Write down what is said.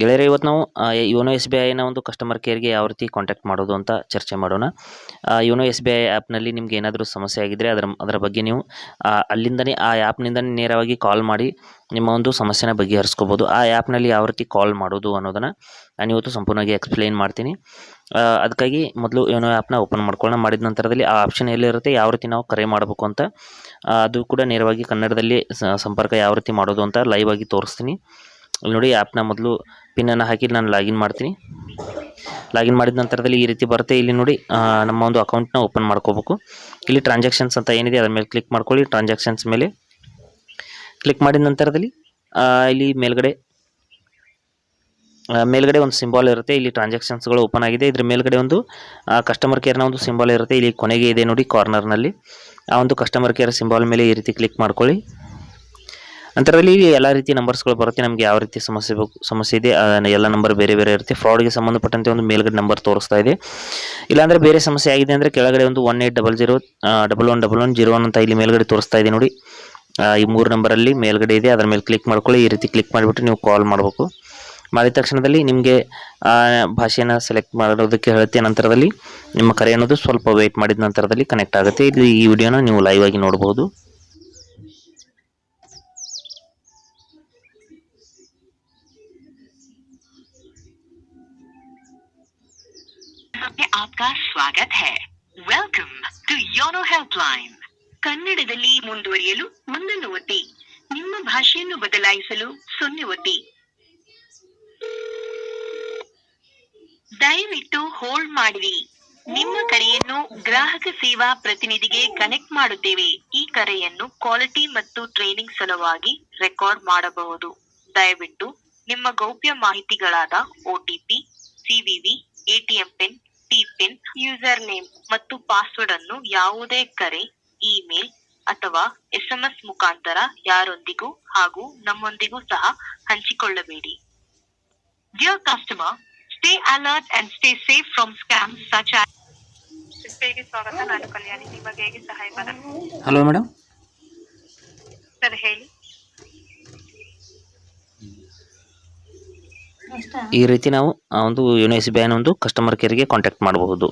ಗೆಳೆಯರೆ, ಇವತ್ತು ನಾವು ಯೋನೋ ಎಸ್ ಬಿ ಐನ ಒಂದು ಕಸ್ಟಮರ್ ಕೇರ್ಗೆ ಯಾವ ರೀತಿ ಕಾಂಟ್ಯಾಕ್ಟ್ ಮಾಡೋದು ಅಂತ ಚರ್ಚೆ ಮಾಡೋಣ. ಯೋನೋ ಎಸ್ ಬಿ ಐ ಆ್ಯಪ್ನಲ್ಲಿ ನಿಮ್ಗೆ ಏನಾದರೂ ಸಮಸ್ಯೆ ಆಗಿದ್ದರೆ ಅದರ ಅದರ ಬಗ್ಗೆ ನೀವು ಅಲ್ಲಿಂದನೇ, ಆ ಆ್ಯಪ್ನಿಂದನೇ ನೇರವಾಗಿ ಕಾಲ್ ಮಾಡಿ ನಿಮ್ಮ ಒಂದು ಸಮಸ್ಯೆನ ಬಗೆಹರಿಸ್ಕೋಬೋದು. ಆ ಆ್ಯಪ್ನಲ್ಲಿ ಯಾವ ರೀತಿ ಕಾಲ್ ಮಾಡೋದು ಅನ್ನೋದನ್ನು ನಾನು ಇವತ್ತು ಸಂಪೂರ್ಣವಾಗಿ ಎಕ್ಸ್ಪ್ಲೈನ್ ಮಾಡ್ತೀನಿ. ಅದಕ್ಕಾಗಿ ಮೊದಲು ಯೋನೋ ಆ್ಯಪ್ನ ಓಪನ್ ಮಾಡ್ಕೊಳ್ಳೋಣ. ಮಾಡಿದ ನಂತರದಲ್ಲಿ ಆ ಆಪ್ಷನ್ ಎಲ್ಲಿರುತ್ತೆ ಯಾವ ರೀತಿ ನಾವು ಕರೆ ಮಾಡಬೇಕು ಅಂತ ಅದು ಕೂಡ ನೇರವಾಗಿ ಕನ್ನಡದಲ್ಲಿ ಸಂಪರ್ಕ ಯಾವ ರೀತಿ ಮಾಡೋದು ಅಂತ ಲೈವ್ ಆಗಿ ತೋರಿಸ್ತೀನಿ. ಇಲ್ಲಿ ನೋಡಿ ಆ್ಯಪ್ನ ಮೊದಲು ಪಿನ್ನನ್ನು ಹಾಕಿ ನಾನು ಲಾಗಿನ್ ಮಾಡ್ತೀನಿ. ಲಾಗಿನ್ ಮಾಡಿದ ನಂತರದಲ್ಲಿ ಈ ರೀತಿ ಬರುತ್ತೆ. ಇಲ್ಲಿ ನೋಡಿ ನಮ್ಮ ಒಂದು ಅಕೌಂಟ್ನ ಓಪನ್ ಮಾಡ್ಕೋಬೇಕು. ಇಲ್ಲಿ ಟ್ರಾನ್ಸಾಕ್ಷನ್ಸ್ ಅಂತ ಏನಿದೆ ಅದ್ರ ಮೇಲೆ ಕ್ಲಿಕ್ ಮಾಡ್ಕೊಳ್ಳಿ. ಟ್ರಾನ್ಸಾಕ್ಷನ್ಸ್ ಮೇಲೆ ಕ್ಲಿಕ್ ಮಾಡಿದ ನಂತರದಲ್ಲಿ ಇಲ್ಲಿ ಮೇಲ್ಗಡೆ ಮೇಲ್ಗಡೆ ಒಂದು ಸಿಂಬಾಲ್ ಇರುತ್ತೆ. ಇಲ್ಲಿ ಟ್ರಾನ್ಸಾಕ್ಷನ್ಸ್ಗಳು ಓಪನ್ ಆಗಿದೆ. ಇದ್ರ ಮೇಲ್ಗಡೆ ಒಂದು ಕಸ್ಟಮರ್ ಕೇರ್ನ ಒಂದು ಸಿಂಬಾಲ್ ಇರುತ್ತೆ. ಇಲ್ಲಿ ಕೊನೆಗೆ ಇದೆ ನೋಡಿ ಕಾರ್ನರ್ನಲ್ಲಿ ಆ ಒಂದು ಕಸ್ಟಮರ್ ಕೇರ್ ಸಿಂಬಾಲ್ ಮೇಲೆ ಈ ರೀತಿ ಕ್ಲಿಕ್ ಮಾಡ್ಕೊಳ್ಳಿ. ನಂತರದಲ್ಲಿ ಎಲ್ಲ ರೀತಿ ನಂಬರ್ಸ್ಗಳು ಬರುತ್ತೆ. ನಮಗೆ ಯಾವ ರೀತಿ ಸಮಸ್ಯೆ ಸಮಸ್ಯೆ ಇದೆ ಎಲ್ಲ ನಂಬರ್ ಬೇರೆ ಬೇರೆ ಇರುತ್ತೆ. ಫ್ರಾಡ್ಗೆ ಸಂಬಂಧಪಟ್ಟಂತೆ ಒಂದು ಮೇಲ್ಗಡೆ ನಂಬರ್ ತೋರಿಸ್ತಾ ಇದೆ. ಇಲ್ಲಾಂದರೆ ಬೇರೆ ಸಮಸ್ಯೆ ಆಗಿದೆ ಅಂದರೆ ಕೆಳಗಡೆ ಒಂದು one eight double zero double one double one zero one ಅಂತ ಇಲ್ಲಿ ಮೇಲ್ಗಡೆ ತೋರಿಸ್ತಾ ಇದೆ ನೋಡಿ. ಈ ಮೂರು ನಂಬರಲ್ಲಿ ಮೇಲ್ಗಡೆ ಇದೆ. ಅದರ ಮೇಲೆ ಕ್ಲಿಕ್ ಮಾಡ್ಕೊಳ್ಳಿ. ಈ ರೀತಿ ಕ್ಲಿಕ್ ಮಾಡಿಬಿಟ್ಟು ನೀವು ಕಾಲ್ ಮಾಡಬೇಕು. ಮಾಡಿದ ತಕ್ಷಣದಲ್ಲಿ ನಿಮಗೆ ಭಾಷೆಯನ್ನು ಸೆಲೆಕ್ಟ್ ಮಾಡೋದಕ್ಕೆ ಹೇಳುತ್ತೆ ನಂತರದಲ್ಲಿ ನಿಮ್ಮ ಕರೆ ಅನ್ನೋದು ಸ್ವಲ್ಪ ವೆಯ್ಟ್ ಮಾಡಿದ ನಂತರದಲ್ಲಿ ಕನೆಕ್ಟ್ ಆಗುತ್ತೆ. ಇಲ್ಲಿ ಈ ವಿಡಿಯೋನ ನೀವು ಲೈವ್ ಆಗಿ ನೋಡಬಹುದು में आपका स्वागत है welcome to YONO helpline ಕನ್ನಡದಲ್ಲಿ ಮುಂದುವರಿಯಲು ಒಂದನ್ನು ಒತ್ತಿ ನಿಮ್ಮ ಭಾಷೆಯನ್ನು ಬದಲಾಯಿಸಲು ಸೊನ್ನೆ ಒತ್ತಿ ದಯವಿಟ್ಟು ಹೋಲ್ಡ್ ಮಾಡಿರಿ ನಿಮ್ಮ ಕರೆಯನ್ನು ಗ್ರಾಹಕ ಸೇವಾ ಪ್ರತಿನಿಧಿಗೆ ಕನೆಕ್ಟ್ ಮಾಡುತ್ತೇವೆ ಈ ಕರೆಯನ್ನು ಕ್ವಾಲಿಟಿ ಮತ್ತು ಟ್ರೈನಿಂಗ್ ಸಲುವಾಗಿ ರೆಕಾರ್ಡ್ ಮಾಡಬಹುದು ದಯವಿಟ್ಟು ನಿಮ್ಮ ಗೌಪ್ಯ ಮಾಹಿತಿಗಳಾದ OTP CVV ATM pin T PIN user name ಮತ್ತು ಪಾಸ್ವರ್ಡ್ ಅನ್ನು ಯಾವುದೇ ಕರೆ ಇಮೇಲ್ ಅಥವಾ ಎಸ್ಎಂಎಸ್ ಮುಖಾಂತರ ಯಾರೊಂದಿಗೂ ಹಾಗೂ ನಮ್ಮೊಂದಿಗೂ ಸಹ ಹಂಚಿಕೊಳ್ಳಬೇಡಿ. Dear customer stay alert and stay safe from scam such ಸ್ವಾಗತ ನಾನು ಕಲ್ಯಾಣಿ. ನಿಮಗೆ ಹೇಗೆ ಸಹಾಯ ಮಾಡಲು ಹಲೋ ಮೇಡಮ್ ಸರ್ ಹೇಳಿ. ಈ ರೀತಿ ನಾವು ಆ ಒಂದು ಯುನೋ ಬ್ಯಾನ್ ಒಂದು ಕಸ್ಟಮರ್ ಕೇರ್ಗೆ ಕಾಂಟ್ಯಾಕ್ಟ್ ಮಾಡಬಹುದು.